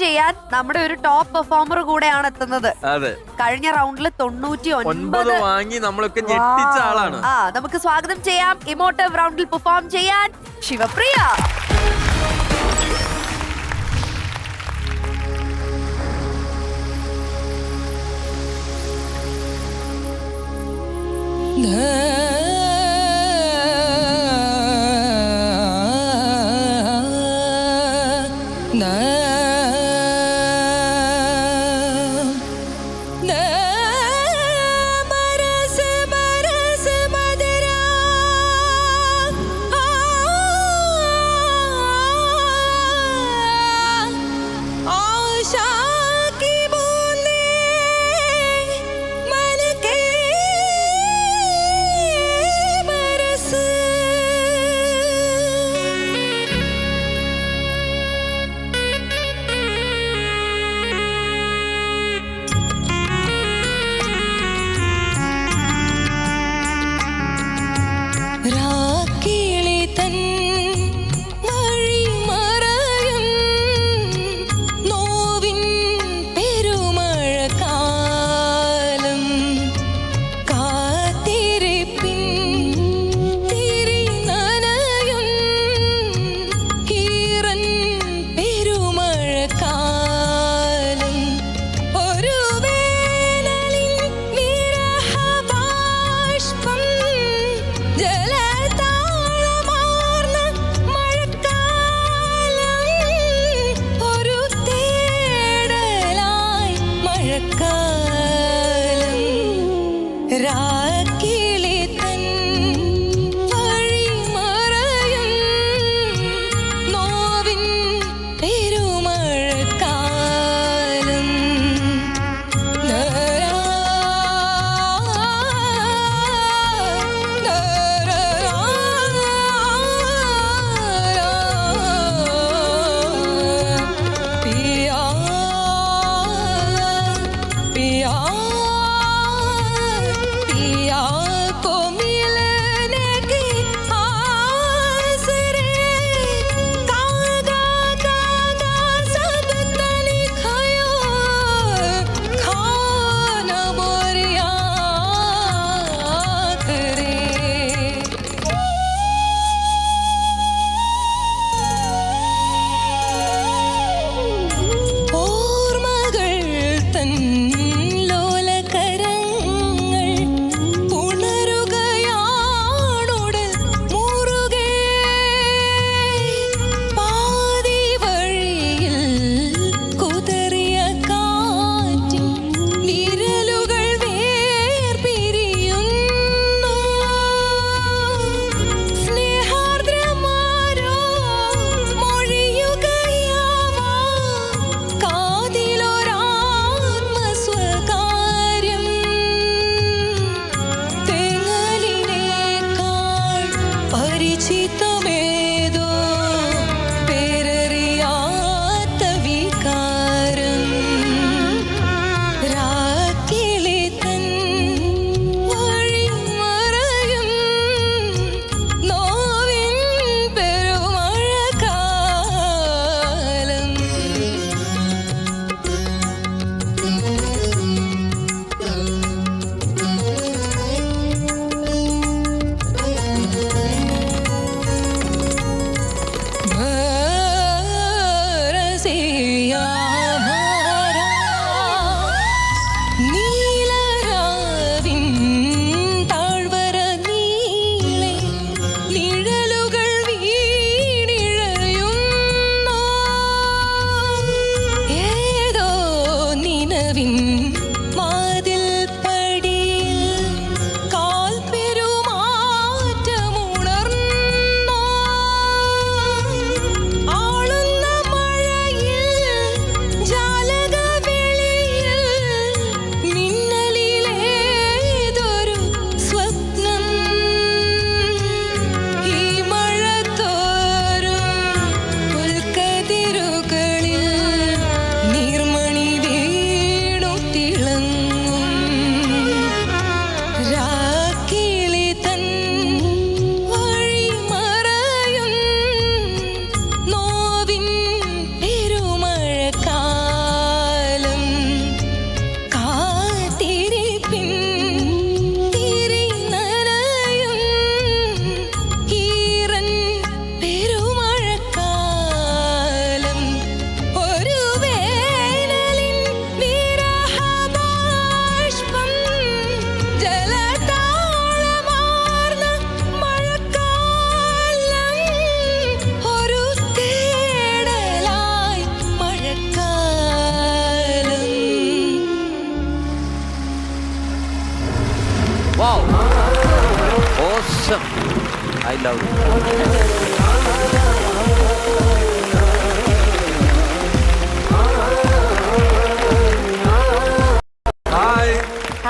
ചെയ്യാൻ നമ്മുടെ ഒരു ടോപ്പ് പെർഫോമർ കൂടെയാണ് എത്തുന്നത്. അതെ. കഴിഞ്ഞ റൗണ്ടിൽ തൊണ്ണൂറ്റി ഒൻപത് ഒൻപത് വാങ്ങി നമ്മളൊക്കെ ആളാണ്. ആ നമുക്ക് സ്വാഗതം ചെയ്യാം. ഇമോട്ടീവ് റൗണ്ടിൽ പെർഫോം ചെയ്യാൻ ശിവപ്രിയ. la the আছি তবে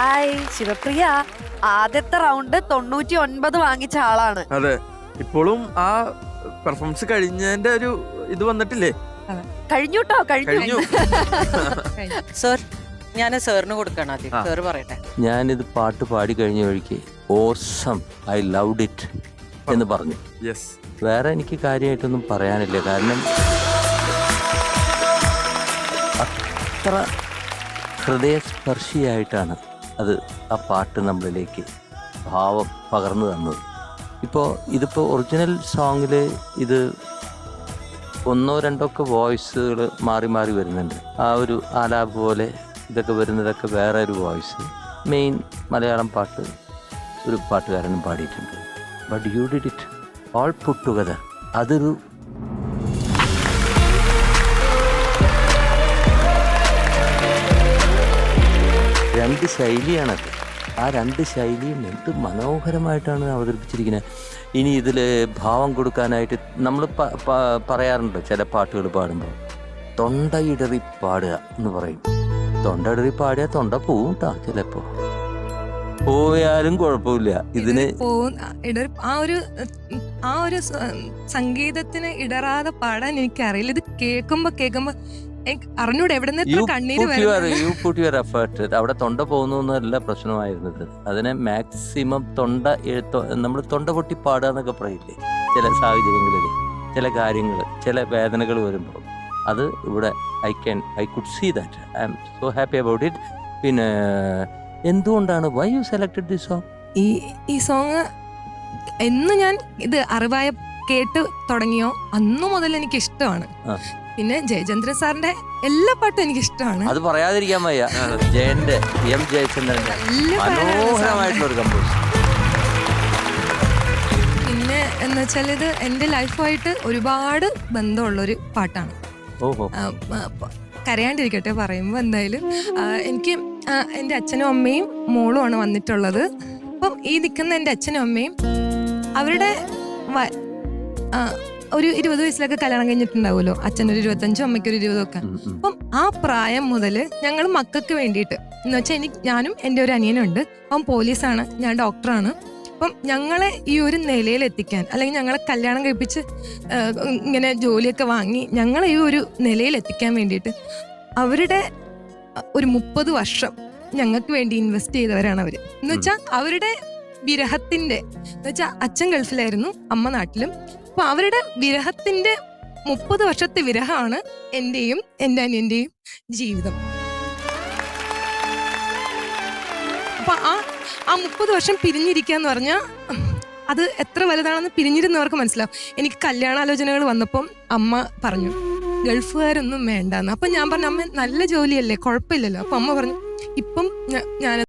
ഹായ് ശിവപ്രിയ. ആദ്യത്തെ റൗണ്ട് തൊണ്ണൂറ്റി ഒൻപത് വാങ്ങിച്ച ആളാണ്. അതെ. ഇപ്പോഴും ആ പെർഫോമൻസ് കഴിഞ്ഞതിന്റെ ഒരു ഇത് വന്നിട്ടില്ലേ? കഴിഞ്ഞുട്ടോ? കഴിഞ്ഞു. കഴിഞ്ഞു. സർ ഞാൻ സാറിന് കൊടുക്കണം ആദ്യം. സാർ പറയട്ടെ. ഞാനിത് പാട്ട് പാടി കഴിഞ്ഞ വഴിക്ക് ഓസം ഐ ലവ്ഡ് ഇറ്റ് എന്ന് പറഞ്ഞു. യെസ് വേറെ എനിക്ക് കാര്യമായിട്ടൊന്നും പറയാനില്ല. കാരണം അത്ര ഹൃദയസ്പർശിയായിട്ടാണ് അത് ആ പാട്ട് നമ്മളിലേക്ക് ഭാവം പകർന്നു തന്നത്. ഇപ്പോൾ ഇതിപ്പോൾ ഒറിജിനൽ സോങ്ങിൽ ഇത് ഒന്നോ രണ്ടോ ഒക്കെ വോയിസുകൾ മാറി മാറി വരുന്നുണ്ട്. ആ ഒരു ആലാപ് പോലെ ഇതൊക്കെ വരുന്നതൊക്കെ വേറെ ഒരു വോയിസ് മെയിൻ മലയാളം പാട്ട് ഒരു പാട്ടുകാരനും പാടിയിട്ടുണ്ട്. But you did it all put together അതൊരു രണ്ട് ശൈലിയാണത്. ആ രണ്ട് ശൈലിയും എന്ത് മനോഹരമായിട്ടാണ് അവതരിപ്പിച്ചിരിക്കുന്നത്. ഇനി ഇതിൽ ഭാവം കൊടുക്കാനായിട്ട് നമ്മൾ പറയാറുണ്ട് ചില പാട്ടുകൾ പാടുമ്പോൾ. തൊണ്ടയിടറി പാടുക എന്ന് പറയും. തൊണ്ടയിടറി പാടിയാൽ തൊണ്ട പോവും കേട്ടോ ചിലപ്പോൾ പോയാലും കുഴപ്പമില്ല. ഇതിന് ആ ഒരു ആ ഒരു സംഗീതത്തിന് ഇടറാതെ പാടാൻ എനിക്കറിയില്ല. ഇത് കേൾക്കുമ്പോ കേൾക്കുമ്പോ അറിഞ്ഞൂടെ എവിടെ നിന്ന് അവിടെ തൊണ്ട പോകുന്നു എന്നല്ല പ്രശ്നമായിരുന്നത്. അതിനെ മാക്സിമം തൊണ്ട നമ്മൾ തൊണ്ട പൊട്ടി പാടുക എന്നൊക്കെ പറയില്ലേ? ചില സാഹചര്യങ്ങളിൽ ചില കാര്യങ്ങൾ ചില വേദനകൾ വരുമ്പോൾ. അത് ഇവിടെ I can I could see that I am so happy about it പിന്നെ എന്തുകൊണ്ടാണ് why you selected the song ഈ ഈ സോങ് എന്ന് ഞാൻ ഇത് അറിവായ കേട്ട് തുടങ്ങിയോ? അന്നു മുതൽ എനിക്ക് ഇഷ്ടമാണ്. പിന്നെ ജയചന്ദ്രൻ സാറിന്റെ എല്ലാ പാട്ടും എനിക്ക് ഇഷ്ടമാണ് അത് പറയാതിരിക്കാൻ വയ്യ. ജയന്റെ എം ജയചന്ദ്രന്റെ. മനോഹരമായിട്ടുള്ള ഒരു കമ്പോസ് പിന്നെ എന്ന് വെച്ചാൽ ഇത് എന്റെ ലൈഫുമായിട്ട് ഒരുപാട് ബന്ധമുള്ള ഒരു പാട്ടാണ് കരയാണ്ടിരിക്കട്ടെ പറയുമ്പോൾ എന്തായാലും. എനിക്ക് എന്റെ അച്ഛനും അമ്മയും മോളുമാണ് വന്നിട്ടുള്ളത്. അപ്പം ഈ നിൽക്കുന്ന എന്റെ അച്ഛനും അമ്മയും അവരുടെ ആ, ഒരു ഇരുപത് വയസ്സിലൊക്കെ കല്യാണം കഴിഞ്ഞിട്ടുണ്ടാവുമല്ലോ. അച്ഛനൊരു ഇരുപത്തഞ്ചും അമ്മയ്ക്കൊരു ഇരുപതും ഒക്കെ. അപ്പം ആ പ്രായം മുതൽ ഞങ്ങൾ മക്കൾക്ക് വേണ്ടിയിട്ട് എന്ന് വെച്ചാൽ എനിക്ക് ഞാനും എന്റെ ഒരു അനിയനുണ്ട്. അവൻ പോലീസാണ് ഞാൻ ഡോക്ടറാണ്. അപ്പം ഞങ്ങളെ ഈ ഒരു നിലയിൽ എത്തിക്കാൻ അല്ലെങ്കിൽ ഞങ്ങളെ കല്യാണം കഴിപ്പിച്ച് ഇങ്ങനെ ജോലിയൊക്കെ വാങ്ങി ഞങ്ങളെ ഈ ഒരു നിലയിൽ എത്തിക്കാൻ വേണ്ടിയിട്ട് അവരുടെ ഒരു മുപ്പത് വർഷം ഞങ്ങൾക്ക് വേണ്ടി ഇൻവെസ്റ്റ് ചെയ്തവരാണ് അവർ എന്ന് വെച്ചാൽ അവരുടെ വിരഹത്തിന്റെ എന്നുവെച്ചാൽ അച്ഛൻ ഗൾഫിലായിരുന്നു അമ്മ നാട്ടിലും. അപ്പൊ അവരുടെ വിരഹത്തിന്റെ മുപ്പത് വർഷത്തെ വിരഹമാണ് എന്റെയും എന്റെ അനിയന്റെയും ജീവിതം. അപ്പൊ ആ ആ മുപ്പത് വർഷം പിരിഞ്ഞിരിക്കുക എന്ന് പറഞ്ഞാൽ അത് എത്ര വലുതാണെന്ന് പിരിഞ്ഞിരുന്നവർക്ക് മനസ്സിലാവും. എനിക്ക് കല്യാണാലോചനകൾ വന്നപ്പം അമ്മ പറഞ്ഞു ഗൾഫുകാരൊന്നും വേണ്ടെന്ന്. അപ്പൊ ഞാൻ പറഞ്ഞു അമ്മ നല്ല ജോലിയല്ലേ കുഴപ്പമില്ലല്ലോ. അപ്പൊ അമ്മ പറഞ്ഞു ഇപ്പം ഞാൻ